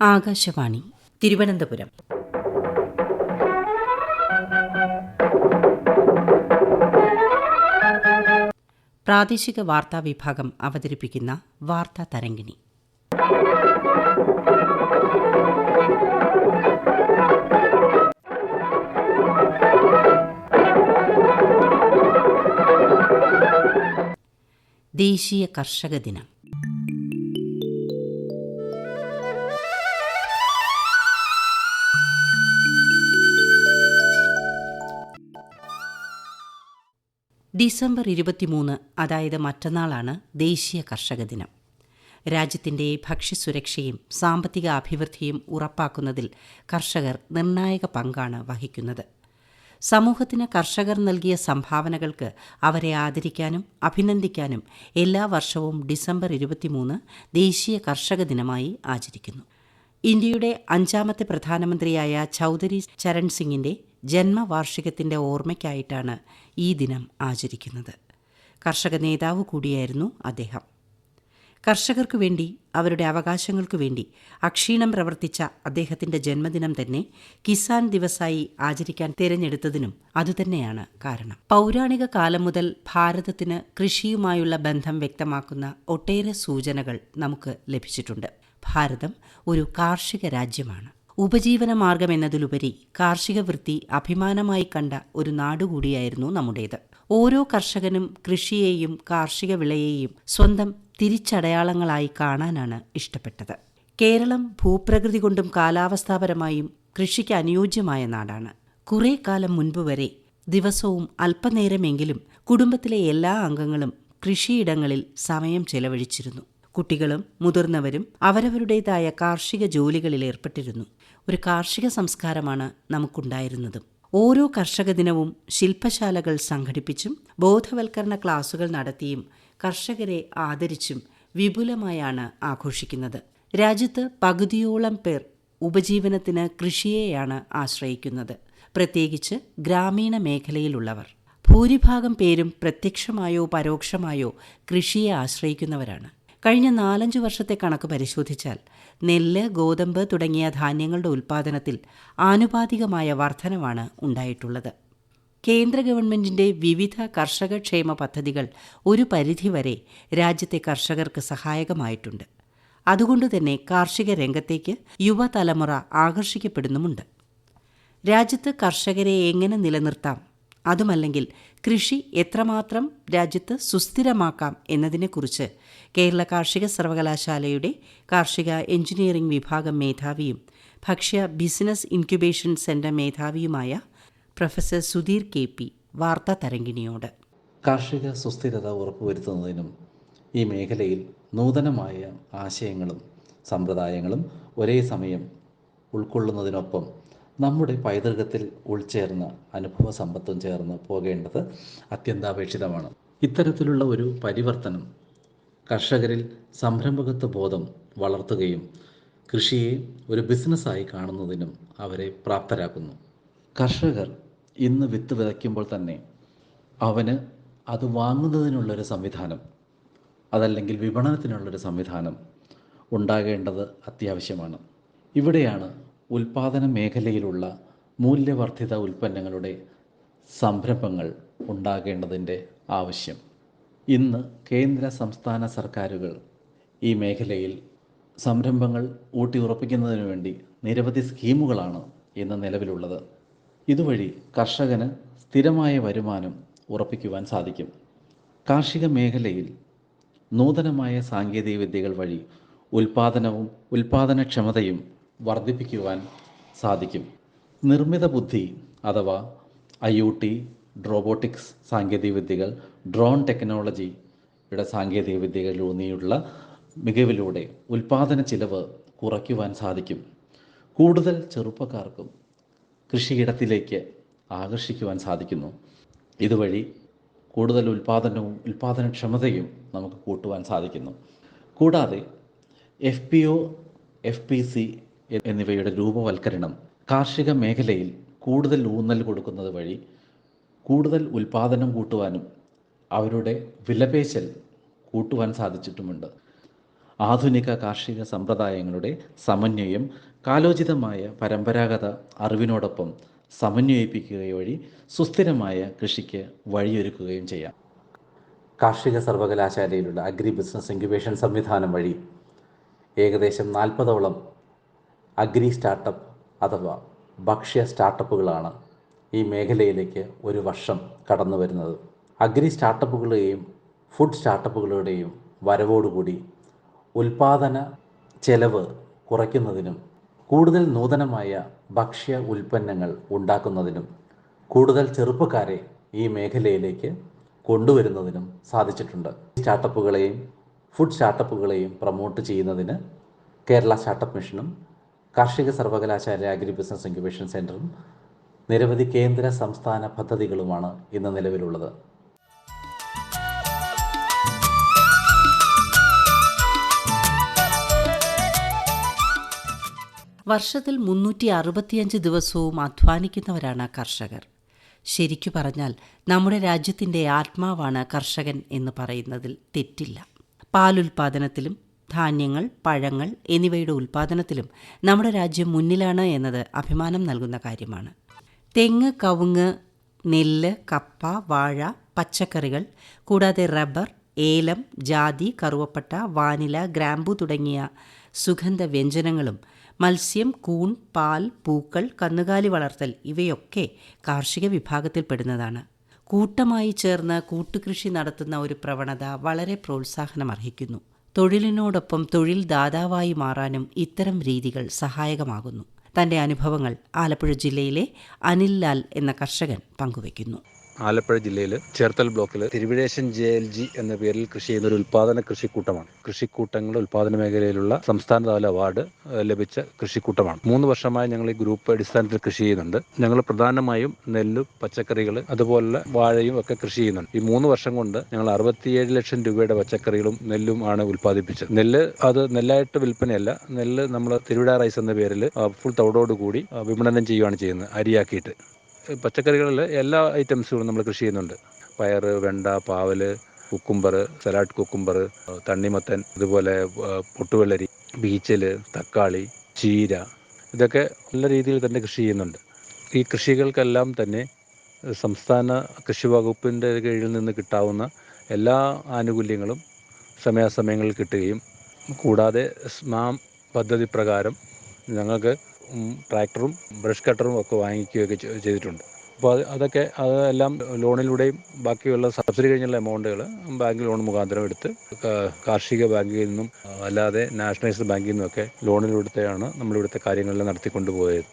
ആകാശവാണി തിരുവനന്തപുരം. പ്രാദേശിക വാർത്താ വിഭാഗം അവതരിപ്പിക്കുന്ന വാർത്താ തരംഗിണി. ദേശീയ കർഷക ദിനം. ഡിസംബർ ഇരുപത്തിമൂന്ന് അതായത് മറ്റന്നാളാണ് ദേശീയ കർഷക ദിനം. രാജ്യത്തിന്റെ ഭക്ഷ്യസുരക്ഷയും സാമ്പത്തിക അഭിവൃദ്ധിയും ഉറപ്പാക്കുന്നതിൽ കർഷകർ നിർണായക പങ്കാണ് വഹിക്കുന്നത്. സമൂഹത്തിന് കർഷകർ നൽകിയ സംഭാവനകൾക്ക് അവരെ ആദരിക്കാനും അഭിനന്ദിക്കാനും എല്ലാ വർഷവും ഡിസംബർ ഇരുപത്തിമൂന്ന് ദേശീയ കർഷക ദിനമായി ആചരിക്കുന്നു. ഇന്ത്യയുടെ അഞ്ചാമത്തെ പ്രധാനമന്ത്രിയായ ചൗധരി ചരൺ സിംഗിന്റെ ജന്മവാർഷികത്തിന്റെ ഓർമ്മയ്ക്കായിട്ടാണ് ഈ ദിനം ആചരിക്കുന്നത്. കർഷക നേതാവ് കൂടിയായിരുന്നു അദ്ദേഹം. കർഷകർക്കു വേണ്ടി അവരുടെ അവകാശങ്ങൾക്കു വേണ്ടി അക്ഷീണം പ്രവർത്തിച്ച അദ്ദേഹത്തിന്റെ ജന്മദിനം തന്നെ കിസാൻ ദിവസായി ആചരിക്കാൻ തിരഞ്ഞെടുത്തതിനും അതുതന്നെയാണ് കാരണം. പൗരാണിക കാലം മുതൽ ഭാരതത്തിന് കൃഷിയുമായുള്ള ബന്ധം വ്യക്തമാക്കുന്ന ഒട്ടേറെ സൂചനകൾ നമുക്ക് ലഭിച്ചിട്ടുണ്ട്. ഭാരതം ഒരു കാർഷിക രാജ്യമാണ്. ഉപജീവന മാർഗം എന്നതിലുപരി കാർഷിക വൃത്തി അഭിമാനമായി കണ്ട ഒരു നാടുകൂടിയായിരുന്നു നമ്മുടേത്. ഓരോ കർഷകനും കൃഷിയെയും കാർഷിക വിളയെയും സ്വന്തം തിരിച്ചടയാളങ്ങളായി കാണാനാണ് ഇഷ്ടപ്പെട്ടത്. കേരളം ഭൂപ്രകൃതി കൊണ്ടും കാലാവസ്ഥാപരമായും കൃഷിക്ക് അനുയോജ്യമായ നാടാണ്. കുറേ കാലം മുൻപ് വരെ ദിവസവും അല്പനേരമെങ്കിലും കുടുംബത്തിലെ എല്ലാ അംഗങ്ങളും കൃഷിയിടങ്ങളിൽ സമയം ചെലവഴിച്ചിരുന്നു. കുട്ടികളും മുതിർന്നവരും അവരവരുടേതായ കാർഷിക ജോലികളിൽ ഏർപ്പെട്ടിരുന്നു. ഒരു കാർഷിക സംസ്കാരമാണ് നമുക്കുണ്ടായിരുന്നതും. ഓരോ കർഷക ദിനവും ശില്പശാലകൾ സംഘടിപ്പിച്ചും ബോധവൽക്കരണ ക്ലാസുകൾ നടത്തിയും കർഷകരെ ആദരിച്ചും വിപുലമായാണ് ആഘോഷിക്കുന്നത്. രാജ്യത്ത് പകുതിയോളം പേർ ഉപജീവനത്തിന് കൃഷിയെയാണ് ആശ്രയിക്കുന്നത്. പ്രത്യേകിച്ച് ഗ്രാമീണ മേഖലയിലുള്ളവർ. ഭൂരിഭാഗം പേരും പ്രത്യക്ഷമായോ പരോക്ഷമായോ കൃഷിയെ ആശ്രയിക്കുന്നവരാണ്. കഴിഞ്ഞ നാലഞ്ചു വർഷത്തെ കണക്ക് പരിശോധിച്ചാൽ നെല്ല് ഗോതമ്പ് തുടങ്ങിയ ധാന്യങ്ങളുടെ ഉൽപ്പാദനത്തിൽ ആനുപാതികമായ വർധനവാണ് ഉണ്ടായിട്ടുള്ളത്. കേന്ദ്ര ഗവൺമെന്റിന്റെ വിവിധ കർഷക ക്ഷേമ പദ്ധതികൾ ഒരു പരിധിവരെ രാജ്യത്തെ കർഷകർക്ക് സഹായകമായിട്ടുണ്ട്. അതുകൊണ്ടുതന്നെ കാർഷിക രംഗത്തേക്ക് യുവതലമുറ ആകർഷിക്കപ്പെടുന്നുമുണ്ട്. രാജ്യത്ത് കർഷകരെ എങ്ങനെ നിലനിർത്താം? അതുമല്ലെങ്കിൽ കൃഷി എത്രമാത്രം രാജ്യത്ത് സുസ്ഥിരമാക്കാം എന്നതിനെക്കുറിച്ച് കേരള കാർഷിക സർവകലാശാലയുടെ കാർഷിക എഞ്ചിനീയറിംഗ് വിഭാഗം മേധാവിയും ഭക്ഷ്യ ബിസിനസ് ഇൻക്യുബേഷൻ സെന്റർ മേധാവിയുമായ പ്രൊഫസർ സുധീർ കെ പി വാർത്താ തരംഗിണിയോട്. കാർഷിക സുസ്ഥിരത ഉറപ്പുവരുത്തുന്നതിനും ഈ മേഖലയിൽ നൂതനമായ ആശയങ്ങളും സമ്പ്രദായങ്ങളും ഒരേ സമയം ഉൾക്കൊള്ളുന്നതിനൊപ്പം നമ്മുടെ പൈതൃകത്തിൽ ഉൾച്ചേർന്ന അനുഭവ സമ്പത്തും ചേർന്ന് പോകേണ്ടത് അത്യന്താപേക്ഷിതമാണ്. ഇത്തരത്തിലുള്ള ഒരു പരിവർത്തനം കർഷകരിൽ സംരംഭകത്വ ബോധം വളർത്തുകയും കൃഷിയെ ഒരു ബിസിനസ്സായി കാണുന്നതിനും അവരെ പ്രാപ്തരാക്കുന്നു. കർഷകർ ഇന്ന് വിത്ത് വിതയ്ക്കുമ്പോൾ തന്നെ അവന് അത് വാങ്ങുന്നതിനുള്ളൊരു സംവിധാനം അതല്ലെങ്കിൽ വിപണനത്തിനുള്ളൊരു സംവിധാനം ഉണ്ടാകേണ്ടത് അത്യാവശ്യമാണ്. ഇവിടെയാണ് ഉൽപാദന മേഖലയിലുള്ള മൂല്യവർദ്ധിത ഉൽപ്പന്നങ്ങളുടെ സംരംഭങ്ങൾ ഉണ്ടാകേണ്ടതിന്റെ ആവശ്യം. ഇന്ന് കേന്ദ്ര സംസ്ഥാന സർക്കാരുകൾ ഈ മേഖലയിൽ സംരംഭങ്ങൾ ഊട്ടിയുറപ്പിക്കുന്നതിനു വേണ്ടി നിരവധി സ്കീമുകളാണ് ഇന്ന് നിലവിലുള്ളത്. ഇതുവഴി കർഷകന് സ്ഥിരമായ വരുമാനം ഉറപ്പിക്കുവാൻ സാധിക്കും. കാർഷിക മേഖലയിൽ നൂതനമായ സാങ്കേതിക വിദ്യകൾ വഴി ഉൽപാദനവും ഉൽപാദനക്ഷമതയും വർദ്ധിപ്പിക്കുവാൻ സാധിക്കും. നിർമ്മിത ബുദ്ധി അഥവാ ഐ റോബോട്ടിക്സ് സാങ്കേതികവിദ്യകൾ ഡ്രോൺ ടെക്നോളജിയുടെ സാങ്കേതികവിദ്യകളിലൂന്നിയുള്ള മികവിലൂടെ ഉൽപാദന ചിലവ് കുറയ്ക്കുവാൻ സാധിക്കും. കൂടുതൽ ചെറുപ്പക്കാർക്കും കൃഷിയിടത്തിലേക്ക് ആകർഷിക്കുവാൻ സാധിക്കുന്നു. ഇതുവഴി കൂടുതൽ ഉൽപാദനവും ഉൽപാദനക്ഷമതയും നമുക്ക് കൂട്ടുവാൻ സാധിക്കുന്നു. കൂടാതെ F P O F P C എന്നിവയുടെ രൂപവൽക്കരണം കാർഷിക മേഖലയിൽ കൂടുതൽ ഊന്നൽ കൊടുക്കുന്നത് വഴി കൂടുതൽ ഉൽപാദനം കൂട്ടുവാനും അവരുടെ വിലപേശൽ കൂട്ടുവാൻ സാധിച്ചിട്ടുമുണ്ട്. ആധുനിക കാർഷിക സമ്പ്രദായങ്ങളുടെ സമന്വയം കാലോചിതമായ പരമ്പരാഗത അറിവിനോടൊപ്പം സമന്വയിപ്പിക്കുക വഴി സുസ്ഥിരമായ കൃഷിക്ക് വഴിയൊരുക്കുകയും ചെയ്യാം. കാർഷിക സർവകലാശാലയിലുള്ള അഗ്രി ബിസിനസ് ഇൻക്യുബേഷൻ സംവിധാനം വഴി ഏകദേശം നാൽപ്പതോളം അഗ്രി സ്റ്റാർട്ടപ്പ് അഥവാ ഭക്ഷ്യ സ്റ്റാർട്ടപ്പുകളാണ് ഈ മേഖലയിലേക്ക് ഒരു വർഷം കടന്നു വരുന്നത്. അഗ്രി സ്റ്റാർട്ടപ്പുകളുടെയും ഫുഡ് സ്റ്റാർട്ടപ്പുകളുടെയും വരവോടുകൂടി ഉൽപാദന ചെലവ് കുറയ്ക്കുന്നതിനും കൂടുതൽ നൂതനമായ ഭക്ഷ്യ ഉൽപ്പന്നങ്ങൾ ഉണ്ടാക്കുന്നതിനും കൂടുതൽ ചെറുപ്പക്കാരെ ഈ മേഖലയിലേക്ക് കൊണ്ടുവരുന്നതിനും സാധിച്ചിട്ടുണ്ട്. സ്റ്റാർട്ടപ്പുകളെയും ഫുഡ് സ്റ്റാർട്ടപ്പുകളെയും പ്രൊമോട്ട് ചെയ്യുന്നതിന് കേരള സ്റ്റാർട്ടപ്പ് മിഷനും കാർഷിക സർവകലാശാല അഗ്രി ബിസിനസ് ഇൻക്യുബേഷൻ സെന്ററും നിരവധി കേന്ദ്ര സംസ്ഥാന പദ്ധതികളുമാണ് ഇന്ന് നിലവിലുള്ളത്. വർഷത്തിൽ മുന്നൂറ്റി അറുപത്തിയഞ്ച് ദിവസവും അധ്വാനിക്കുന്നവരാണ് കർഷകർ. ശരിക്കു പറഞ്ഞാൽ നമ്മുടെ രാജ്യത്തിന്റെ ആത്മാവാണ് കർഷകൻ എന്ന് പറയുന്നതിൽ തെറ്റില്ല. പാലുൽപാദനത്തിലും ധാന്യങ്ങൾ പഴങ്ങൾ എന്നിവയുടെ ഉൽപാദനത്തിലും നമ്മുടെ രാജ്യം മുന്നിലാണ് എന്നത് അഭിമാനം നൽകുന്ന കാര്യമാണ്. തെങ്ങ് കവുങ്ങ് നെല്ല് കപ്പ വാഴ പച്ചക്കറികൾ കൂടാതെ റബ്ബർ ഏലം ജാതി കറുവപ്പട്ട വാനില ഗ്രാമ്പു തുടങ്ങിയ സുഗന്ധ വ്യഞ്ജനങ്ങളും മത്സ്യം കൂൺ പാൽ പൂക്കൾ കന്നുകാലി വളർത്തൽ ഇവയൊക്കെ കാർഷിക വിഭാഗത്തിൽപ്പെടുന്നതാണ് കൂട്ടമായി ചേർന്ന് കൂട്ടുകൃഷി നടത്തുന്ന ഒരു പ്രവണത വളരെ പ്രോത്സാഹനമർഹിക്കുന്നു. തൊഴിലിനോടൊപ്പം തൊഴിൽ ദാതാവായി മാറാനും ഇത്തരം രീതികൾ സഹായകമാകുന്നു. തന്റെ അനുഭവങ്ങൾ ആലപ്പുഴ ജില്ലയിലെ അനിൽ ലാൽ എന്ന കർഷകൻ പങ്കുവയ്ക്കുന്നു ആലപ്പുഴ ജില്ലയിൽ ചേർത്തൽ ബ്ലോക്കിൽ തിരുവിഴേശൻ ജെ എൽ ജി എന്ന പേരിൽ കൃഷി ചെയ്യുന്ന ഒരു ഉൽപാദന കൃഷിക്കൂട്ടമാണ്. കൃഷിക്കൂട്ടങ്ങളുടെ ഉൽപാദന മേഖലയിലുള്ള സംസ്ഥാനതല അവാർഡ് ലഭിച്ച കൃഷിക്കൂട്ടമാണ്. മൂന്ന് വർഷമായി ഞങ്ങൾ ഈ ഗ്രൂപ്പ് അടിസ്ഥാനത്തിൽ കൃഷി ചെയ്യുന്നുണ്ട്. ഞങ്ങൾ പ്രധാനമായും നെല്ല് പച്ചക്കറികൾ അതുപോലെ വാഴയും ഒക്കെ കൃഷി ചെയ്യുന്നുണ്ട്. ഈ മൂന്ന് വർഷം കൊണ്ട് ഞങ്ങൾ അറുപത്തിയേഴ് ലക്ഷം രൂപയുടെ പച്ചക്കറികളും നെല്ലും ആണ് ഉൽപ്പാദിപ്പിച്ചത് നെല്ല് അത് നെല്ലായിട്ട് വിൽപ്പനയല്ല. നെല്ല് നമ്മൾ തിരുവിട റൈസ് എന്ന പേരിൽ ഫുൾ തവിടോടുകൂടി ആ, വിപണനം ചെയ്യുകയാണ് ചെയ്യുന്നത് അരിയാക്കിയിട്ട്. പച്ചക്കറികളിൽ എല്ലാ ഐറ്റംസുകളും നമ്മൾ കൃഷി ചെയ്യുന്നുണ്ട്. പയർ വെണ്ട പാവൽ കുക്കുംബർ സലാഡ് കുക്കുംബർ തണ്ണിമത്തൻ അതുപോലെ പൊട്ടുവെള്ളരി ബീച്ചൽ തക്കാളി ചീര ഇതൊക്കെ നല്ല രീതിയിൽ തന്നെ കൃഷി ചെയ്യുന്നുണ്ട്. ഈ കൃഷികൾക്കെല്ലാം തന്നെ സംസ്ഥാന കൃഷി വകുപ്പിന്റെ കീഴിൽ നിന്ന് കിട്ടാവുന്ന എല്ലാ ആനുകൂല്യങ്ങളും സമയാസമയങ്ങളിൽ കിട്ടുകയും കൂടാതെ സ്മാം പദ്ധതി പ്രകാരം ഞങ്ങൾക്ക് ട്രാക്ടറും ബ്രഷ് കട്ടറും ഒക്കെ വാങ്ങിക്കുകയൊക്കെ ചെയ്തിട്ടുണ്ട്. അപ്പോൾ അത് അതൊക്കെ അതെല്ലാം ലോണിലൂടെയും ബാക്കിയുള്ള സബ്സിഡി കഴിഞ്ഞുള്ള എമൗണ്ടുകൾ ബാങ്ക് ലോൺ മുഖാന്തരം എടുത്ത് കാർഷിക ബാങ്കിൽ നിന്നും അല്ലാതെ നാഷണലൈസ്ഡ് ബാങ്കിൽ നിന്നുമൊക്കെ ലോണിലൂടെയാണ് നമ്മളിവിടുത്തെ കാര്യങ്ങളെല്ലാം നടത്തിക്കൊണ്ട് പോയത്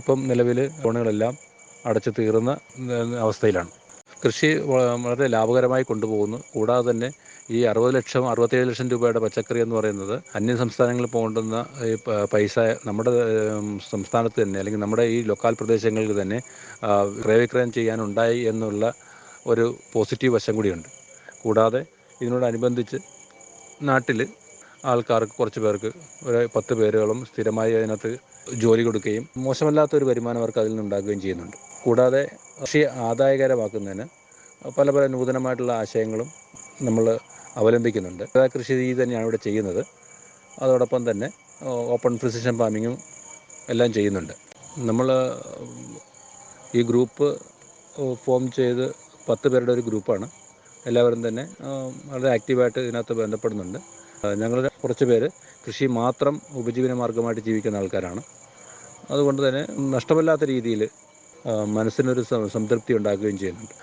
ഇപ്പം നിലവിൽ ലോണുകളെല്ലാം അടച്ചു തീർന്ന അവസ്ഥയിലാണ്. കൃഷി വളരെ ലാഭകരമായി കൊണ്ടുപോകുന്നു. കൂടാതെ തന്നെ ഈ അറുപത് ലക്ഷം അറുപത്തേഴ് ലക്ഷം രൂപയുടെ പച്ചക്കറി എന്ന് പറയുന്നത് അന്യ സംസ്ഥാനങ്ങളിൽ പോകേണ്ടുന്ന ഈ പൈസ നമ്മുടെ സംസ്ഥാനത്ത് തന്നെ അല്ലെങ്കിൽ നമ്മുടെ ഈ ലൊക്കാൽ പ്രദേശങ്ങളിൽ തന്നെ ക്രയവിക്രയം ചെയ്യാനുണ്ടായി എന്നുള്ള ഒരു പോസിറ്റീവ് വശം കൂടിയുണ്ട്. കൂടാതെ ഇതിനോടനുബന്ധിച്ച് നാട്ടിൽ ആൾക്കാർക്ക് കുറച്ച് പേർക്ക് ഒരു പത്ത് പേരുകളും സ്ഥിരമായി അതിനകത്ത് ജോലി കൊടുക്കുകയും മോശമല്ലാത്തൊരു വരുമാനം അവർക്ക് അതിൽ നിന്നുണ്ടാക്കുകയും ചെയ്യുന്നുണ്ട്. കൂടാതെ കൃഷി ആദായകരമാക്കുന്നതിന് പല പല നൂതനമായിട്ടുള്ള ആശയങ്ങളും നമ്മൾ അവലംബിക്കുന്നുണ്ട്. കൃഷി രീതി തന്നെയാണ് ഇവിടെ ചെയ്യുന്നത്. അതോടൊപ്പം തന്നെ ഓപ്പൺ പ്രിസിഷൻ ഫാമിങ്ങും എല്ലാം ചെയ്യുന്നുണ്ട്. നമ്മൾ ഈ ഗ്രൂപ്പ് ഫോം ചെയ്ത് പത്ത് പേരുടെ ഒരു ഗ്രൂപ്പാണ്. എല്ലാവരും തന്നെ വളരെ ആക്റ്റീവായിട്ട് ഇതിനകത്ത് ബന്ധപ്പെടുന്നുണ്ട്. ഞങ്ങൾ കുറച്ച് പേര് കൃഷി മാത്രം ഉപജീവന മാർഗമായിട്ട് ജീവിക്കുന്ന ആൾക്കാരാണ്. അതുകൊണ്ട് തന്നെ നഷ്ടമില്ലാത്ത രീതിയിൽ മനസ്സിനൊരു സംതൃപ്തി ഉണ്ടാക്കുകയും ചെയ്യുന്നുണ്ട്.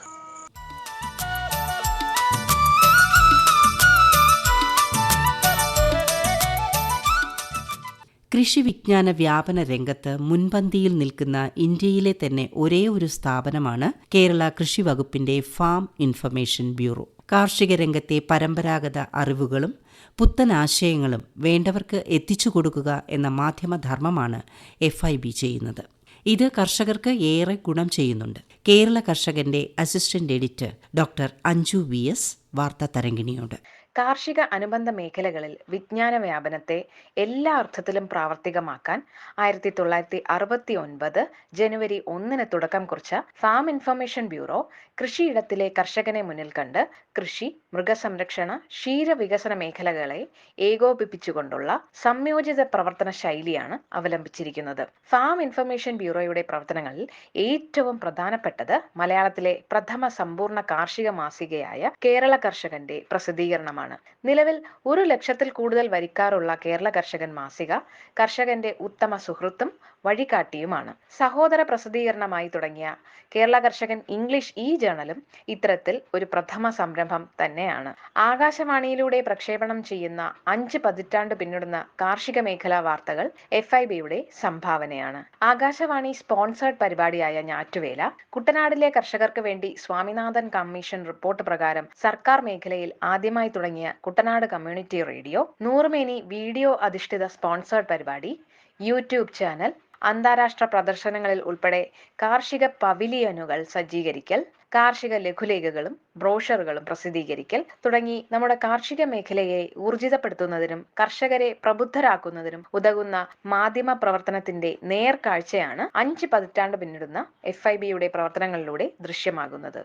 കൃഷി വിജ്ഞാന വ്യാപന രംഗത്ത് മുൻപന്തിയിൽ നിൽക്കുന്ന ഇന്ത്യയിലെ തന്നെ ഒരേ ഒരു സ്ഥാപനമാണ് കേരള കൃഷി വകുപ്പിന്റെ ഫാം ഇൻഫർമേഷൻ ബ്യൂറോ. കാർഷിക രംഗത്തെ പരമ്പരാഗത അറിവുകളും പുത്തൻ ആശയങ്ങളും വേണ്ടവർക്ക് എത്തിച്ചു കൊടുക്കുക എന്ന മാധ്യമധർമ്മമാണ് എഫ് ഐ ബി ചെയ്യുന്നത്. ഇത് കർഷകർക്ക് ഏറെ ഗുണം ചെയ്യുന്നുണ്ട്. കേരള കർഷകന്റെ assistant editor doctor Anju V S വാർത്താ തരംഗിണിയോട്. കാർഷിക അനുബന്ധ മേഖലകളിൽ വിജ്ഞാന വ്യാപനത്തെ എല്ലാ അർത്ഥത്തിലും പ്രാവർത്തികമാക്കാൻ ആയിരത്തി തൊള്ളായിരത്തി അറുപത്തി ഒൻപത് ജനുവരി ഒന്നിന് തുടക്കം കുറിച്ച ഫാം ഇൻഫർമേഷൻ ബ്യൂറോ കൃഷിയിടത്തിലെ കർഷകനെ മുന്നിൽ കണ്ട് കൃഷി മൃഗസംരക്ഷണ ക്ഷീരവികസന മേഖലകളെ ഏകോപിപ്പിച്ചുകൊണ്ടുള്ള സംയോജിത പ്രവർത്തന ശൈലിയാണ് അവലംബിച്ചിരിക്കുന്നത്. ഫാം ഇൻഫർമേഷൻ ബ്യൂറോയുടെ പ്രവർത്തനങ്ങളിൽ ഏറ്റവും പ്രധാനപ്പെട്ടത് മലയാളത്തിലെ പ്രഥമ സമ്പൂർണ കാർഷിക മാസികയായ കേരള കർഷകന്റെ പ്രസിദ്ധീകരണമാണ്. നിലവിൽ ഒരു ലക്ഷത്തിൽ കൂടുതൽ വരിക്കാറുള്ള കേരള കർഷകൻ മാസിക കർഷകന്റെ ഉത്തമ സുഹൃത്തും വഴികാട്ടിയുമാണ്. സഹോദര പ്രസിദ്ധീകരണമായി തുടങ്ങിയ കേരള കർഷകൻ ഇംഗ്ലീഷ് ഇ ജേണലും ഇത്തരത്തിൽ ഒരു പ്രഥമ സംരംഭം തന്നെയാണ്. ആകാശവാണിയിലൂടെ പ്രക്ഷേപണം ചെയ്യുന്ന അഞ്ച് പതിറ്റാണ്ട് പിന്നിടുന്ന കാർഷിക മേഖലാ വാർത്തകൾ എഫ് ഐ ബിയുടെ സംഭാവനയാണ്. ആകാശവാണി സ്പോൺസേർഡ് പരിപാടിയായ ഞാറ്റുവേല കുട്ടനാടിലെ കർഷകർക്ക് വേണ്ടി സ്വാമിനാഥൻ കമ്മീഷൻ റിപ്പോർട്ട് പ്രകാരം സർക്കാർ മേഖലയിൽ ആദ്യമായി തുടങ്ങിയ കുട്ടനാട് കമ്മ്യൂണിറ്റി റേഡിയോ നൂറുമേനി വീഡിയോ അധിഷ്ഠിത സ്പോൺസേർഡ് പരിപാടി യൂട്യൂബ് ചാനൽ അന്താരാഷ്ട്ര പ്രദർശനങ്ങളിൽ ഉൾപ്പെടെ കാർഷിക പവിലിയനുകൾ സജ്ജീകരിക്കൽ കാർഷിക ലഘുലേഖകളും ബ്രോഷറുകളും പ്രസിദ്ധീകരിക്കൽ തുടങ്ങി നമ്മുടെ കാർഷിക മേഖലയെ ഊർജിതപ്പെടുത്തുന്നതിനും കർഷകരെ പ്രബുദ്ധരാക്കുന്നതിനും ഉതകുന്ന മാധ്യമ പ്രവർത്തനത്തിന്റെ നേർക്കാഴ്ചയാണ് അഞ്ച് പതിറ്റാണ്ട് പിന്നിടുന്ന എഫ് ഐ ബിയുടെ പ്രവർത്തനങ്ങളിലൂടെ ദൃശ്യമാകുന്നത്.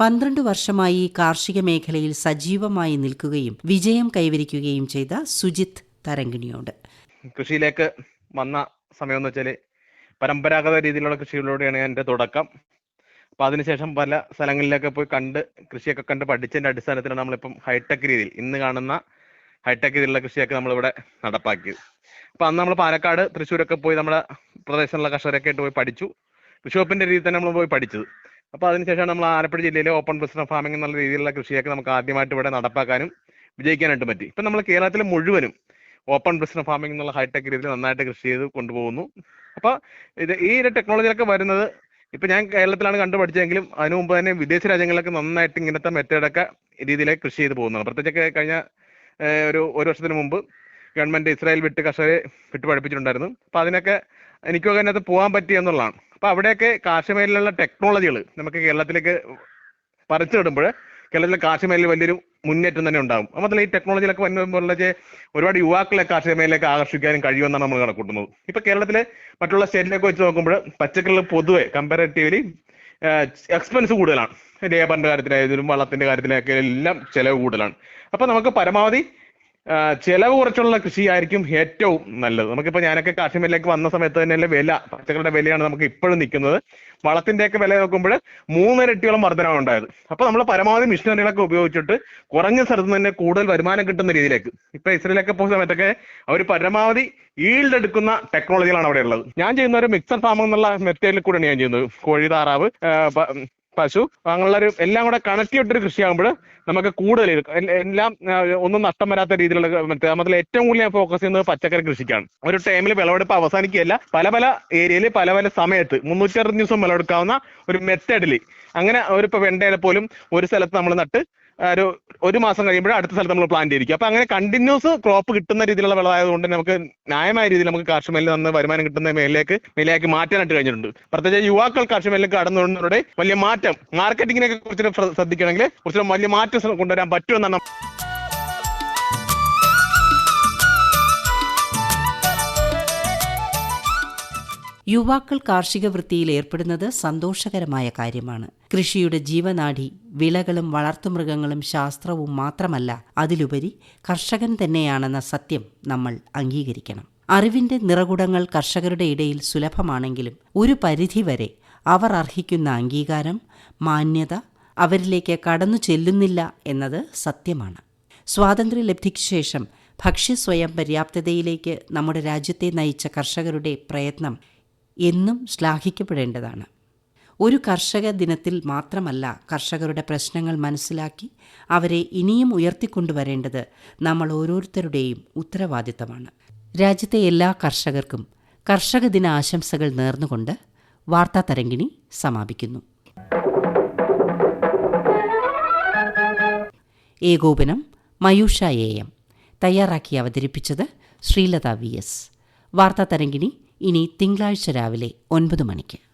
പന്ത്രണ്ട് വർഷമായി കാർഷിക മേഖലയിൽ സജീവമായി നിൽക്കുകയും വിജയം കൈവരിക്കുകയും ചെയ്ത സുജിത് തരങ്കിണിയോട് കൃഷിയിലേക്ക് വന്ന സമയം വെച്ചാൽ പരമ്പരാഗത രീതിയിലുള്ള കൃഷിയിലൂടെയാണ് എന്റെ തുടക്കം. അപ്പൊ അതിനുശേഷം പല സ്ഥലങ്ങളിലൊക്കെ പോയി കണ്ട് കൃഷിയൊക്കെ കണ്ട് പഠിച്ചതിന്റെ അടിസ്ഥാനത്തിലാണ് നമ്മളിപ്പം ഹൈടെക് രീതിയിൽ ഇന്ന് കാണുന്ന ഹൈടെക് രീതിയിലുള്ള കൃഷിയൊക്കെ നമ്മളിവിടെ നടപ്പാക്കിയത്. അപ്പൊ അന്ന് നമ്മൾ പാലക്കാട് തൃശ്ശൂരൊക്കെ പോയി നമ്മുടെ പ്രദേശത്തുള്ള കർഷകരൊക്കെ ആയിട്ട് പോയി പഠിച്ചു. കൃഷി വകുപ്പിന്റെ രീതിയിൽ തന്നെ നമ്മൾ പോയി പഠിച്ചത്. അപ്പൊ അതിനുശേഷം നമ്മൾ ആലപ്പുഴ ജില്ലയിലെ ഓപ്പൺ ബിസിനസ് ഫാമിംഗ് എന്നുള്ള രീതിയിലുള്ള കൃഷിയൊക്കെ നമുക്ക് ആദ്യമായിട്ട് ഇവിടെ നടപ്പാക്കാനും വിജയിക്കാനായിട്ട് പറ്റി. ഇപ്പൊ നമ്മൾ കേരളത്തിലെ മുഴുവനും ഓപ്പൺ ബിസിനസ് ഫാമിംഗ് എന്നുള്ള ഹൈടെക് രീതിയിൽ നന്നായിട്ട് കൃഷി ചെയ്ത് കൊണ്ടുപോകുന്നു. അപ്പൊ ഇത് ഈ ഒരു ടെക്നോളജിയിലൊക്കെ വരുന്നത് ഇപ്പൊ ഞാൻ കേരളത്തിലാണ് കണ്ടുപഠിച്ചതെങ്കിലും അതിനു മുമ്പ് തന്നെ വിദേശ രാജ്യങ്ങളിലൊക്കെ നന്നായിട്ട് ഇങ്ങനത്തെ മെത്തേഡൊക്കെ രീതിയിലേക്ക് കൃഷി ചെയ്ത് പോകുന്നതാണ്. പ്രത്യേകിച്ച് കഴിഞ്ഞ ഒരു ഒരു വർഷത്തിന് മുമ്പ് ഗവൺമെന്റ് ഇസ്രായേൽ വിട്ട് കർഷകരെ വിട്ട് പഠിപ്പിച്ചിട്ടുണ്ടായിരുന്നു. അപ്പൊ അതിനൊക്കെ എനിക്കും അതിനകത്ത് പോകാൻ പറ്റി എന്നുള്ളതാണ്. അപ്പൊ അവിടെയൊക്കെ കാർഷിക മേഖലയിലുള്ള ടെക്നോളജികൾ നമുക്ക് കേരളത്തിലേക്ക് പറിച്ചു വിടുമ്പോൾ കേരളത്തിലെ കാർഷിക മേഖലയിൽ വലിയൊരു മുന്നേറ്റം തന്നെ ഉണ്ടാകും അപ്പൊ അതിൽ ഈ ടെക്നോളജിയിലൊക്കെ വരുമ്പോഴുള്ള ഒരുപാട് യുവാക്കളെ കാർഷിക മേഖലയിലേക്ക് ആകർഷിക്കാനും കഴിയുമെന്നാണ് നമ്മൾ കണക്കൂട്ടുന്നത് ഇപ്പൊ കേരളത്തിലെ മറ്റുള്ള സ്റ്റേറ്റിലൊക്കെ വെച്ച് നോക്കുമ്പോൾ പച്ചക്കറികൾ പൊതുവെ കമ്പാരറ്റീവ്ലി എക്സ്പെൻസ് കൂടുതലാണ്. ലേബറിന്റെ കാര്യത്തിലായാലും വളത്തിന്റെ കാര്യത്തിലൊക്കെ എല്ലാം ചെലവ് കൂടുതലാണ്. അപ്പൊ നമുക്ക് പരമാവധി ചെലവ് കുറച്ചുള്ള കൃഷിയായിരിക്കും ഏറ്റവും നല്ലത്. നമുക്കിപ്പോ ഞാനൊക്കെ മേഖലയിലേക്ക് വന്ന സമയത്ത് തന്നെയല്ലേ വില പച്ചക്കറിയുടെ വിലയാണ് നമുക്ക് ഇപ്പോഴും നിൽക്കുന്നത്. വളത്തിന്റെയൊക്കെ വില നോക്കുമ്പോൾ മൂന്നിരട്ടിയോളം വർധനമാണ് ഉണ്ടായത്. അപ്പൊ നമ്മൾ പരമാവധി മിഷനറികളൊക്കെ ഉപയോഗിച്ചിട്ട് കുറഞ്ഞ സ്ഥലത്ത് തന്നെ കൂടുതൽ വരുമാനം കിട്ടുന്ന രീതിയിലേക്ക്. ഇപ്പൊ ഇസ്രയേലൊക്കെ പോയ സമയത്തൊക്കെ അവർ പരമാവധി ഈൽഡ് എടുക്കുന്ന ടെക്നോളജികളാണ് അവിടെ ഉള്ളത് ഞാൻ ചെയ്യുന്ന ഒരു മിക്സർ ഫാം എന്നുള്ള മെത്തേഡിൽ കൂടെയാണ് ഞാൻ ചെയ്യുന്നത്. കോഴി താറാവ് പശു അങ്ങനെയുള്ള ഒരു എല്ലാം കൂടെ കണക്ട് ചെയ്തിട്ടൊരു കൃഷിയാകുമ്പോൾ നമുക്ക് കൂടുതൽ എല്ലാം ഒന്നും നഷ്ടം വരാത്ത രീതിയിലുള്ള മറ്റേ അതിൽ ഏറ്റവും കൂടുതൽ ഞാൻ ഫോക്കസ് ചെയ്യുന്നത് പച്ചക്കറി കൃഷിക്കാണ്. ഒരു ടൈമിൽ വിളവെടുപ്പ് അവസാനിക്കുകയല്ല. പല പല ഏരിയയിൽ പല പല സമയത്ത് മുന്നൂറ്റി അറുപത് ദിവസം വിളവെടുക്കാവുന്ന ഒരു മെത്തേഡിൽ അങ്ങനെ ഒരു ഇപ്പൊ വെണ്ടയിലെ പോലും ഒരു സ്ഥലത്ത് നമ്മൾ നട്ട് ഒരു ഒരു മാസം കഴിയുമ്പോൾ അടുത്ത സ്ഥലത്ത് നമ്മൾ പ്ലാൻ ചെയ്തിരിക്കും. അപ്പൊ അങ്ങനെ കണ്ടിന്യൂസ് ക്രോപ്പ് കിട്ടുന്ന രീതിയിലുള്ള വിളവായതുകൊണ്ട് നമുക്ക് ന്യായമായ രീതിയിൽ നമുക്ക് കാർഷിക മേഖലയിൽ നിന്ന് വരുമാനം കിട്ടുന്ന മേലേക്ക് മേലേക്ക് മാറ്റാനായിട്ട് കഴിഞ്ഞിട്ടുണ്ട്. പ്രത്യേകിച്ച് യുവാക്കൾ കാർഷിക കടന്നുകൊണ്ടവരുടെ കടന്നു വലിയ മാറ്റം മാർക്കറ്റിങ്ങിനെ കുറിച്ച് ശ്രദ്ധിക്കണമെങ്കിൽ കുറച്ചുകൂടെ വലിയ മാറ്റം കൊണ്ടുവരാൻ പറ്റുമെന്നാണ് യുവാക്കൾ കാർഷിക വൃത്തിയിൽ ഏർപ്പെടുന്നത് സന്തോഷകരമായ കാര്യമാണ്. കൃഷിയുടെ ജീവനാഡി വിളകളും വളർത്തുമൃഗങ്ങളും ശാസ്ത്രവും മാത്രമല്ല അതിലുപരി കർഷകൻ തന്നെയാണെന്ന സത്യം നമ്മൾ അംഗീകരിക്കണം. അറിവിന്റെ നിറകുടങ്ങൾ കർഷകരുടെ ഇടയിൽ സുലഭമാണെങ്കിലും ഒരു പരിധിവരെ അവർ അർഹിക്കുന്ന അംഗീകാരം മാന്യത അവരിലേക്ക് കടന്നു ചെല്ലുന്നില്ല എന്നത് സത്യമാണ്. സ്വാതന്ത്ര്യലബ്ധിക്ക് ശേഷം ഭക്ഷ്യസ്വയം പര്യാപ്തതയിലേക്ക് നമ്മുടെ രാജ്യത്തെ നയിച്ച കർഷകരുടെ പ്രയത്നം എന്നും ശ്ലാഘിക്കപ്പെടേണ്ടതാണ്. ഒരു കർഷക ദിനത്തിൽ മാത്രമല്ല കർഷകരുടെ പ്രശ്നങ്ങൾ മനസ്സിലാക്കി അവരെ ഇനിയും ഉയർത്തിക്കൊണ്ടുവരേണ്ടത് നമ്മൾ ഓരോരുത്തരുടെയും ഉത്തരവാദിത്തമാണ്. രാജ്യത്തെ എല്ലാ കർഷകർക്കും കർഷക ദിന ആശംസകൾ നേർന്നുകൊണ്ട് വാർത്താ തരങ്കിണി സമാപിക്കുന്നു. ഏകോപനം മയൂഷ എ എം. തയ്യാറാക്കി അവതരിപ്പിച്ചത് ശ്രീലത വി എസ്. വാർത്താ തരങ്കിണി ഇനി തിങ്കളാഴ്ച രാവിലെ ഒൻപത് മണിക്ക്.